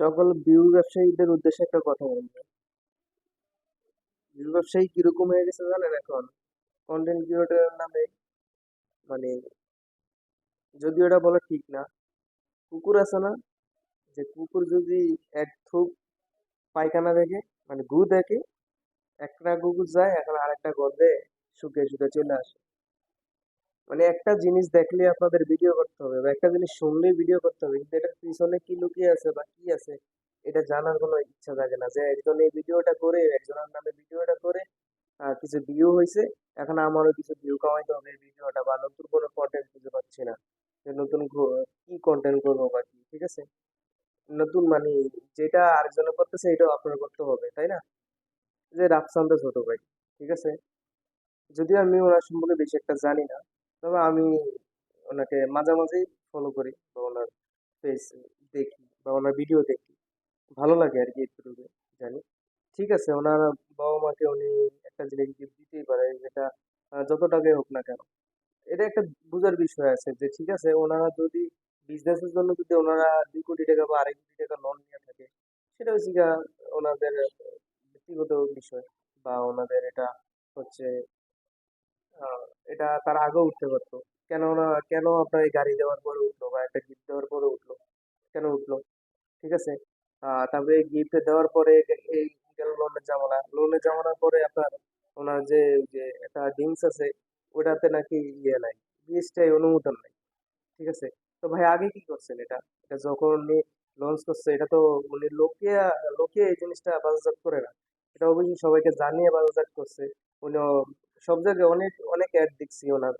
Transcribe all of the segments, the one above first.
সকল ভিউ ব্যবসায়ীদের উদ্দেশ্যে একটা কথা বলব। ভিউ ব্যবসায়ী কীরকম হয়ে গেছে জানেন এখন? কন্টেন্ট ক্রিয়েটরের নামে মানে যদি ওটা বলা ঠিক না, কুকুর আছে না? যে কুকুর যদি এক থুপ পায়খানা দেখে মানে গু দেখে, একটা কুকুর যায়, এখন আরেকটা গন্ধে শুকিয়ে শুকিয়ে চলে আসে। মানে একটা জিনিস দেখলে আপনাদের ভিডিও করতে হবে বা একটা জিনিস শুনলেই ভিডিও করতে হবে। কিন্তু এটার পিছনে কি লুকিয়ে আছে বা কি আছে, এটা জানার কোনো ইচ্ছা থাকে না যে একজন এই ভিডিওটা করে, একজনের নামে ভিডিওটা করে কিছু ভিউ হয়েছে এখন আমারও কিছু ভিউ কামাইতে হবে এই ভিডিওটা বা নতুন কোনো কন্টেন্ট খুঁজে পাচ্ছি না। যে নতুন কি কন্টেন্ট করব বা কি, ঠিক আছে? নতুন মানে যেটা আরেকজনে করতেছে এটাও আপনার করতে হবে, তাই না? যে রাফসান তো ছোট ভাই, ঠিক আছে? যদিও আমি ওনার সম্পর্কে বেশি একটা জানি না তবে আমি ওনাকে মাঝে মাঝেই ফলো করি বা ওনার ফেস দেখি বা ওনার ভিডিও দেখি। ভালো লাগে আর কি এটুকু জানি। ঠিক আছে, ওনার বাবা মাকে উনি একটা জিনিস গিফট দিতেই পারে, যেটা যত টাকাই হোক না কেন। এটা একটা বোঝার বিষয় আছে যে, ঠিক আছে, ওনারা যদি বিজনেসের জন্য যদি ওনারা দুই কোটি টাকা বা আড়াই কোটি টাকা লোন নিয়ে থাকে, সেটা হচ্ছে ওনাদের ব্যক্তিগত বিষয় বা ওনাদের এটা হচ্ছে এটা তার আগেও উঠতে পারতো। কেন না কেন আপনার এই গাড়ি দেওয়ার পরে উঠল বা একটা গিফট দেওয়ার পরে উঠল? কেন উঠল? ঠিক আছে? তারপরে গিফট দেওয়ার পরে এই গেল লোনের জামালা লোনের জামালার পরে আপনার ওনার যে যে একটা ড্রিঙ্কস আছে ওটাতে নাকি ইয়ে নাই। জিএসটি অনুমোদন নাই। ঠিক আছে? তো ভাই, আগে কি করছেন এটা? এটা যখন উনি লঞ্চ করছে, এটা তো উনি লোকে লোকে এই জিনিসটা বাজারজাত করে না। এটা অবশ্যই সবাইকে জানিয়ে বাজারজাত করছে। উনি সব জায়গায় অনেক অনেক অ্যাড দেখছি ওনার।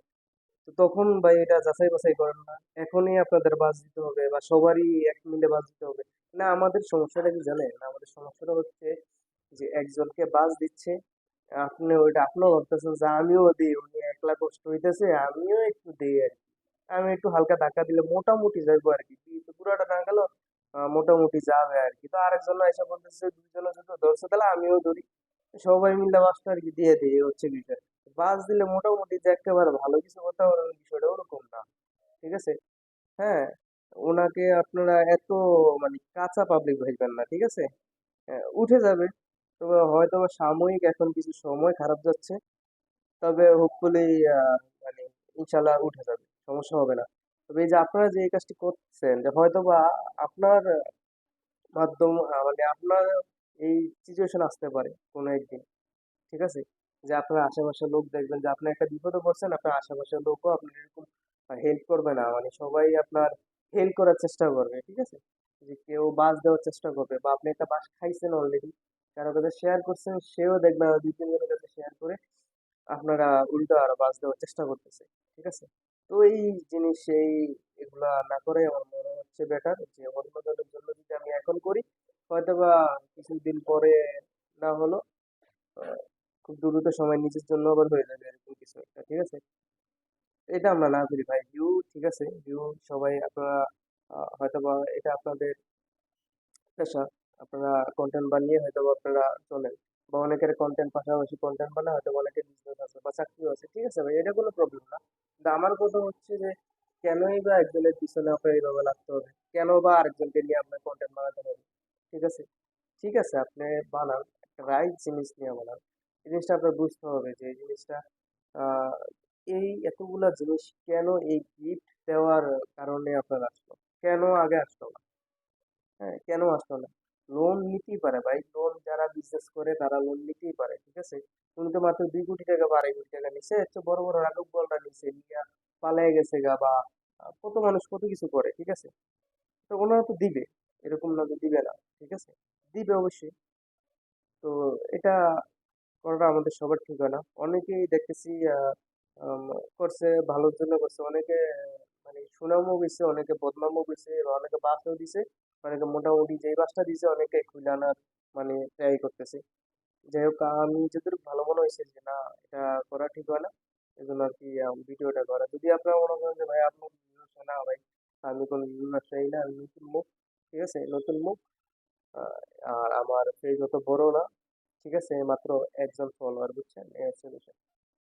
তো তখন ভাই এটা যাচাই বাছাই করেন না। এখনই আপনাদের বাস দিতে হবে বা সবারই এক মিলে বাস দিতে হবে। না, আমাদের সমস্যাটা কি জানেন? আমাদের সমস্যাটা হচ্ছে যে একজনকে বাস দিচ্ছে, আপনি ওইটা আপনিও ভাবতেছেন যে আমিও দিই, উনি একলা কষ্ট হইতেছে, আমিও একটু দিই আর কি। আমি একটু হালকা ধাক্কা দিলে মোটামুটি যাইবো আর কি। পুরোটা না গেল মোটামুটি যাবে আর কি। তো আরেকজন এসে বলতেছে দুজনে যদি ধরছে, তাহলে আমিও ধরি। সবাই মিলে বাসটা আর কি দিয়ে দিই হচ্ছে বিষয় বাস দিলে মোটামুটি যে একেবারে ভালো কিছু করতে পারবেন বিষয়টা ওরকম না। ঠিক আছে? হ্যাঁ? ওনাকে আপনারা এত মানে কাঁচা পাবলিক ভাববেন না ঠিক আছে? হ্যাঁ, উঠে যাবে। তবে হয়তো সাময়িক এখন কিছু সময় খারাপ যাচ্ছে। তবে হোপফুলি মানে ইনশাল্লাহ উঠে যাবে সমস্যা হবে না। তবে এই যে আপনারা যে এই কাজটি করছেন যে হয়তো বা আপনার মাধ্যম মানে আপনার এই সিচুয়েশন আসতে পারে কোনো একদিন। ঠিক আছে? যে আপনার আশেপাশের লোক দেখবেন যে আপনি একটা বিপদে পড়ছেন, আপনার আশেপাশের লোকও আপনার এরকম হেল্প করবে না। মানে সবাই আপনার হেল্প করার চেষ্টা করবে, ঠিক আছে? যে কেউ বাস দেওয়ার চেষ্টা করবে বা আপনি একটা বাস খাইছেন অলরেডি কারও কাছে শেয়ার করছেন, সেও দেখবে আরও দুই তিনজনের কাছে শেয়ার করে আপনারা উল্টো আরও বাস দেওয়ার চেষ্টা করতেছে, ঠিক আছে? তো এই জিনিস, এই এগুলা না করে আমার মনে হচ্ছে বেটার যে অন্যজনের জন্য যদি আমি এখন করি হয়তো বা কিছুদিন পরে না হলো খুব দ্রুত সময় নিজের জন্য আবার হয়ে যাবে এরকম কিছু একটা, ঠিক আছে? এটা আমরা না করি ভাই ভিউ ঠিক আছে? ভিউ সবাই আপনারা হয়তো বা এটা আপনাদের পেশা, আপনারা কন্টেন্ট বানিয়ে হয়তোবা আপনারা চলেন। বা অনেকের কন্টেন্ট পাশাপাশি কন্টেন্ট বানায় হয়তো অনেকের বিজনেস আছে বা চাকরিও আছে, ঠিক আছে ভাই? এটা কোনো প্রবলেম না। কিন্তু আমার কথা হচ্ছে যে, কেনই বা একজনের পিছনে আপনার এইভাবে লাগতে হবে? কেন বা আরেকজনকে নিয়ে আপনার কন্টেন্ট বানাতে হবে? ঠিক আছে? ঠিক আছে, আপনি বানান রাইট জিনিস নিয়ে বানান। জিনিসটা আপনার বুঝতে হবে যে, এই জিনিসটা এই এতগুলা জিনিস কেন এই গিফট দেওয়ার কারণে আপনার আসলো? কেন আগে আসলো না? হ্যাঁ কেন আসলো না? লোন নিতেই পারে ভাই। লোন যারা বিজনেস করে তারা লোন নিতেই পারে, ঠিক আছে? উনি তো মাত্র দুই কোটি টাকা বা আড়াই কোটি টাকা নিছে এর চেয়ে বড় বড় রাঘব বলটা নিছে, নিয়ে পালায় গেছে গা বা কত মানুষ কত কিছু করে, ঠিক আছে? তো ওনারা তো দিবে, এরকম না যে দিবে না, ঠিক আছে? দিবে অবশ্যই। তো এটা করাটা আমাদের সবার ঠিক হয় না। অনেকেই দেখতেছি আহ, করছে ভালোর জন্য করছে। অনেকে মানে সুনামও গেছে অনেকে বদনামও গেছে অনেকে বাসও দিছে অনেকে মোটামুটি যেই বাসটা দিছে অনেকে খুলে আনার মানে ট্রাই করতেছে। যাই হোক আমি যতটুকু ভালো মনে হয়েছে যে না এটা করা ঠিক হয় না। এই জন্য আর কি ভিডিওটা করা। যদি আপনারা মনে করেন যে ভাই আপনার ভিউস না ভাই আমি কোনো ভিউ ব্যবসায়ী না আমি নতুন মুখ ঠিক আছে? নতুন মুখ আর আমার পেজ অত বড় না। ঠিক আছে? মাত্র একজন ফলোয়ার বুঝছেন? এই হচ্ছে বিষয়।